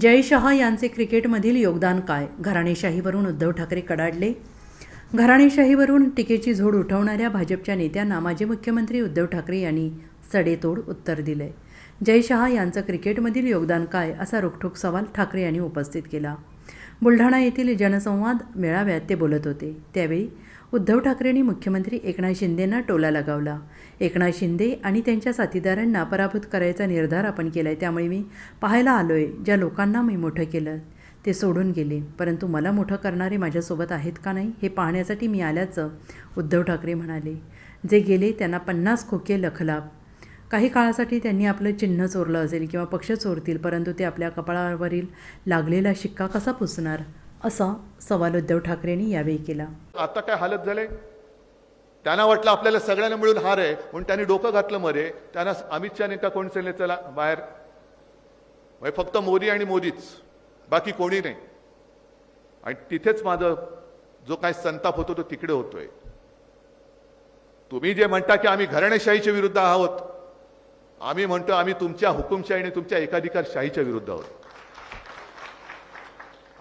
जय शहा यांचे क्रिकेटमधील योगदान काय? घराणेशाहीवरून उद्धव ठाकरे कडाडले? घराणेशाहीवरून टीकेची झोड उठवणाऱ्या भाजपच्या नेत्यांना माजी मुख्यमंत्री उद्धव ठाकरे यांनी सडेतोड उत्तर दिले जय शहा यांचं क्रिकेटमधील योगदान काय? असा रोखठोक सवाल ठाकरे यांनी उपस्थित केला. बुलढाणा येथील जनसंवाद मेळाव्यात ते बोलत होते. त्यावेळी उद्धव ठाकरेंनी मुख्यमंत्री एकनाथ शिंदेंना टोला लगावला. एकनाथ शिंदे आणि त्यांच्या साथीदारांना पराभूत करायचा निर्धार आपण केला आहे त्यामुळे मी पाहायला आलो आहे ज्या लोकांना मी मोठं केलं ते सोडून गेले. परंतु मला मोठं करणारे माझ्यासोबत आहेत का नाही हे पाहण्यासाठी मी आल्याचं उद्धव ठाकरे म्हणाले. जे गेले त्यांना पन्नास खोके लखलाभ काही काळासाठी त्यांनी आपलं चिन्ह चोरलं असेल किंवा पक्ष चोरतील परंतु ते आपल्या कपाळावरील लागलेला शिक्का कसा पुसणार? असा सवाल उद्धव ठाकरेंनी यावेळी केला. आता काय हालत झाले? त्यांना वाटलं आपल्याला सगळ्यांना मिळून हार आहे म्हणून त्यांनी डोकं घातलं मध्ये त्यांना अमित शहाने का कोण सांगितलं चला बाहेर. म्हणजे फक्त मोदी आणि मोदीच. बाकी कोणी नाही. आणि तिथेच माझं जो काय संताप होतो तो तिकडे होतोय. तुम्ही जे म्हणता की आम्ही घराणेशाहीच्या विरुद्ध आहोत आम्ही म्हणतो आम्ही तुमच्या हुकुमशाही आणि तुमच्या एकाधिकारशाहीच्या विरुद्ध आहोत.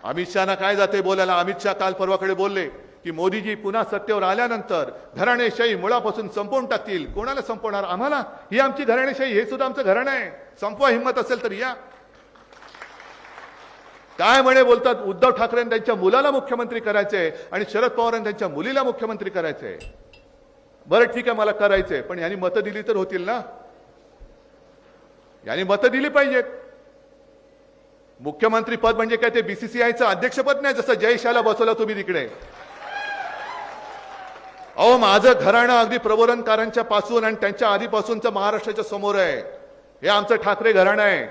अमित शहाना काय जाते बोलायला? अमित शहा काल परवाकडे बोलले की मोदीजी पुन्हा सत्तेवर आल्यानंतर घराणेशाही मुळापासून संपवून टाकतील. कोणाला संपवणार? आम्हाला? ही आमची घराणेशाही हे सुद्धा आमचं घराणं आहे. संपवा हिंमत असेल तर या. काय म्हणे बोलतात? उद्धव ठाकरे त्यांच्या मुलाला मुख्यमंत्री करायचे आणि शरद पवारांनी त्यांच्या मुलीला मुख्यमंत्री करायचे बरं ठीक आहे मला करायचंय. पण यांनी मतं दिली तर होतील ना? यांनी मतं दिली पाहिजेत. मुख्यमंत्री पद म्हणजे काय ते बीसीसीआयचं अध्यक्षपद नाही जसं जयशाला बसवलं तुम्ही तिकडे. अहो माझं घराणं अगदी प्रबोधनकारांच्या पासून आणि त्यांच्या आधीपासूनचं महाराष्ट्राच्या समोर आहे. हे आमचं ठाकरे घराणं आहे.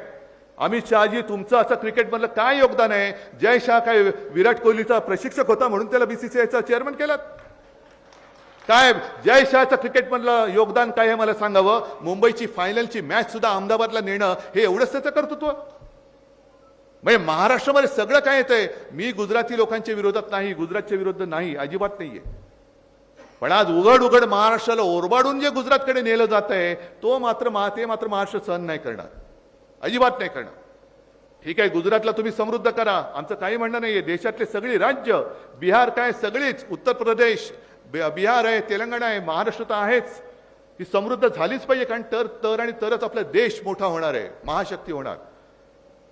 अमित शहाजी तुमचं असं क्रिकेटमधलं काय योगदान आहे? जय शाह काय विराट कोहलीचा प्रशिक्षक होता म्हणून त्याला बीसीसीआयचा चेअरमन केला? काय जय शहाचं क्रिकेटमधलं योगदान काय हे मला सांगावं? मुंबईची फायनलची मॅच सुद्धा अहमदाबादला नेणं हे एवढंच त्याचं कर्तृत्व? म्हणजे महाराष्ट्रामध्ये सगळं काय येतंय? मी गुजराती लोकांच्या विरोधात नाही गुजरातच्या विरुद्ध नाही अजिबात नाहीये. पण आज उघड उघड महाराष्ट्राला ओरबाडून जे गुजरातकडे नेलं जात आहे तो मात्र महा ते मात्र महाराष्ट्र सहन नाही करणार. अजिबात नाही करणार. ठीक आहे गुजरातला तुम्ही समृद्ध करा. आमचं काही म्हणणं नाहीये. देशातले सगळी राज्य बिहार काय सगळीच उत्तर प्रदेश बिहार आहे तेलंगणा आहे महाराष्ट्र तर आहेच. ही समृद्ध झालीच पाहिजे कारण तर तर आणि तरच आपला देश मोठा होणार आहे महाशक्ती होणार.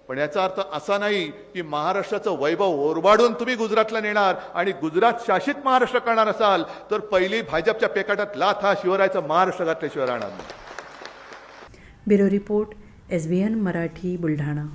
पण याचा अर्थ असा नाही की महाराष्ट्राचं वैभव ओरबाडून तुम्ही गुजरातला नेणार आणि गुजरात शासित महाराष्ट्र करणार असाल तर पहिली भाजपच्या पेकाटात लाथ हा शिवरायचा महाराष्ट्र घातल्याशिवाय राहणार नाही. Bureau report S B N Marathi Buldhana.